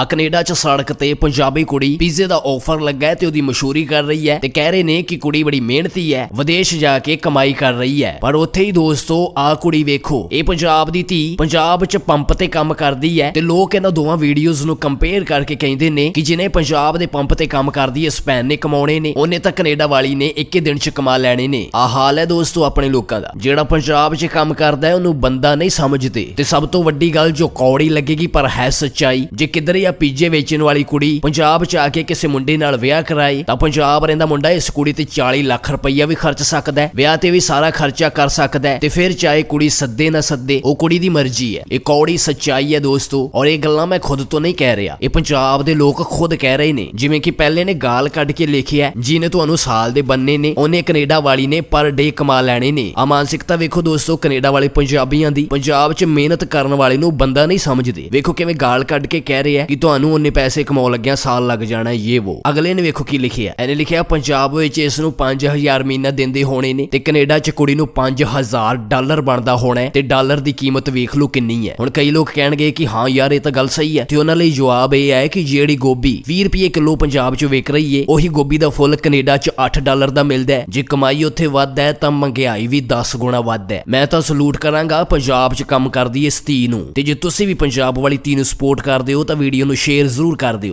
ਆ ਕੈਨੇਡਾ 'ਚ ਸੜਕ ਤੇ ਪੰਜਾਬੀ ਕੁੜੀ ਪੀਜ਼ੇ ਦਾ ਆਫਰ ਲੱਗਾ ਹੈ ਤੇ ਉਹਦੀ ਮਸ਼ਹੂਰੀ ਕਰ ਰਹੀ ਹੈ ਤੇ ਕਹਿ ਰਹੇ ਨੇ ਕਿ ਕੁੜੀ ਬੜੀ ਮਿਹਨਤੀ ਹੈ, ਵਿਦੇਸ਼ ਜਾ ਕੇ ਕਮਾਈ ਕਰ ਰਹੀ ਹੈ। ਪਰ ਉੱਥੇ ਹੀ ਦੋਸਤੋ, ਆ ਕੁੜੀ ਵੇਖੋ, ਇਹ ਪੰਜਾਬ ਦੀ ਧੀ ਪੰਜਾਬ 'ਚ ਪੰਪ ਤੇ ਕੰਮ ਕਰਦੀ ਹੈ ਤੇ ਲੋਕ ਇਹਨਾਂ ਦੋਵਾਂ ਵੀਡੀਓਜ਼ ਨੂੰ ਕੰਪੇਅਰ ਕਰਕੇ ਕਹਿੰਦੇ ਨੇ ਕਿ ਜਿਹਨੇ ਪੰਜਾਬ ਦੇ ਪੰਪ ਤੇ ਕੰਮ ਕਰਦੀ ਹੈ ਸਪੈਨ ਨੇ ਕਮਾਉਣੇ ਨੇ, ਉਹਨੇ ਤਾਂ ਕੈਨੇਡਾ ਵਾਲੀ ਨੇ ਇੱਕੇ ਦਿਨ 'ਚ ਕਮਾ ਲੈਣੇ ਨੇ। ਆ ਹਾਲ ਹੈ ਦੋਸਤੋ ਆਪਣੇ ਲੋਕਾਂ ਦਾ। ਜਿਹੜਾ ਪੰਜਾਬ 'ਚ ਕੰਮ ਕਰਦਾ ਹੈ, ਉਹਨੂੰ ਬੰਦਾ ਨਹੀਂ ਸਮਝਦੇ। ਤੇ ਸਭ ਤੋਂ ਵੱਡੀ ਗੱਲ ਜੋ ਕੌੜੀ ਲੱਗੇਗੀ, ਪਰ ਹੈ ਸੱਚਾਈ, ਜੇ ਕਿਧਰ ਜਾਂ ਪੀਜੇ ਵੇਚਣ ਵਾਲੀ ਕੁੜੀ। ਪੰਜਾਬ 'ਚ ਆ ਕੇ ਕਿਸੇ ਮੁੰਡੇ ਨਾਲ ਵਿਆਹ ਕਰਾਏ ਤਾਂ ਪੰਜਾਬ ਰਹਿੰਦਾ ਮੁੰਡਾ ਇਸ ਕੁੜੀ ਤੇ 40 ਲੱਖ ਰੁਪਈਆ ਵੀ ਖਰਚ ਸਕਦਾ ਹੈ। ਵਿਆਹ ਤੇ ਵੀ ਸਾਰਾ ਖਰਚਾ ਕਰ ਸਕਦਾ ਹੈ ਤੇ ਫਿਰ ਚਾਹੇ ਕੁੜੀ ਸੱਦੇ ਨਾ ਸੱਦੇ ਉਹ ਕੁੜੀ ਦੀ ਮਰਜ਼ੀ ਹੈ। ਇਹ ਕੌੜੀ ਸੱਚਾਈ ਹੈ ਦੋਸਤੋ ਔਰ ਇਹ ਗੱਲਾਂ ਮੈਂ ਖੁਦ ਤੋਂ ਨਹੀਂ ਕਹਿ ਰਿਹਾ। ਇਹ ਪੰਜਾਬ ਦੇ ਲੋਕ ਖੁਦ ਕਹਿ ਰਹੇ ਨੇ ਜਿਵੇਂ ਕਿ ਪਹਿਲੇ ਨੇ ਗਾਲ ਕੱਢ ਕੇ ਲਿਖਿਆ ਹੈ, ਜਿਹਨੇ ਤੁਹਾਨੂੰ ਸਾਲ ਦੇ ਬੰਨੇ ਨੇ ਉਹਨੇ ਕੈਨੇਡਾ ਵਾਲੀ ਨੇ ਪਰ ਡੇ ਕਮਾ ਲੈਣੇ ਨੇ। ਆ ਮਾਨਸਿਕਤਾ ਵੇਖੋ ਦੋਸਤੋ ਕੈਨੇਡਾ ਵਾਲੇ ਪੰਜਾਬੀਆਂ ਦੀ। ਪੰਜਾਬ 'ਚ ਮਿਹਨਤ ਕਰਨ ਵਾਲੇ ਨੂੰ ਬੰਦਾ ਨਹੀਂ ਸਮਝਦੇ। ਵੇਖੋ ਕਿਵੇਂ ਗਾਲ ਕੱਢ ਕੇ ਕਹਿ ਰਿਹਾ ਕਿ ਤੁਹਾਨੂੰ ਉਹਨੇ ਪੈਸੇ ਕਮਾਉਣ ਲੱਗਿਆ ਸਾਲ ਲੱਗ ਜਾਣਾ ਇਹ ਵੋ। ਅਗਲੇ ਨੇ ਵੇਖੋ ਕੀ ਲਿਖਿਆ ਇਹਨੇ ਲਿਖਿਆ, ਪੰਜਾਬ ਵਿੱਚ ਇਸ ਨੂੰ 5000 ਮਹੀਨਾ ਦਿੰਦੇ ਹੋਣੇ ਨੇ ਤੇ ਕੈਨੇਡਾ 'ਚ ਕੁੜੀ ਨੂੰ 5000 ਡਾਲਰ ਬਣਦਾ ਹੋਣਾ ਤੇ ਡਾਲਰ ਦੀ ਕੀਮਤ ਵੇਖ ਲਓ ਕਿੰਨੀ ਹੈ। ਹੁਣ ਕਈ ਲੋਕ ਕਹਿਣਗੇ ਕਿ, ਹਾਂ ਯਾਰ, ਇਹ ਤਾਂ ਗੱਲ ਸਹੀ ਹੈ। ਤੇ ਉਹਨਾਂ ਲਈ ਜਵਾਬ ਇਹ ਹੈ ਕਿ ਜਿਹੜੀ ਗੋਭੀ 20 ਰੁਪਏ ਕਿਲੋ ਪੰਜਾਬ 'ਚ ਵਿਕ ਰਹੀ ਏ, ਉਹੀ ਗੋਭੀ ਦਾ ਫੁੱਲ ਕੈਨੇਡਾ 'ਚ 8 ਡਾਲਰ ਦਾ ਮਿਲਦਾ ਹੈ। ਜੇ ਕਮਾਈ ਉੱਥੇ ਵੱਧ ਹੈ, ਤਾਂ ਮਹਿੰਗਾਈ ਵੀ 10 ਗੁਣਾ ਵੱਧ ਹੈ। ਮੈਂ ਤਾਂ ਸਲੂਟ ਕਰਾਂਗਾ, ਪੰਜਾਬ 'ਚ ਕੰਮ ਕਰਦੀ ਇਸ ਧੀ ਨੂੰ। ਤੇ ਜੇ ਤੁਸੀਂ ਵੀ ਪੰਜਾਬ ਵਾਲੀ ਧੀ ਨੂੰ ਸਪੋਰਟ ਕਰਦੇ ਹੋ, ਤਾਂ ਵੀਡੀਓ ਨੂੰ ਸ਼ੇਅਰ ਜ਼ਰੂਰ ਕਰ ਦਿਓ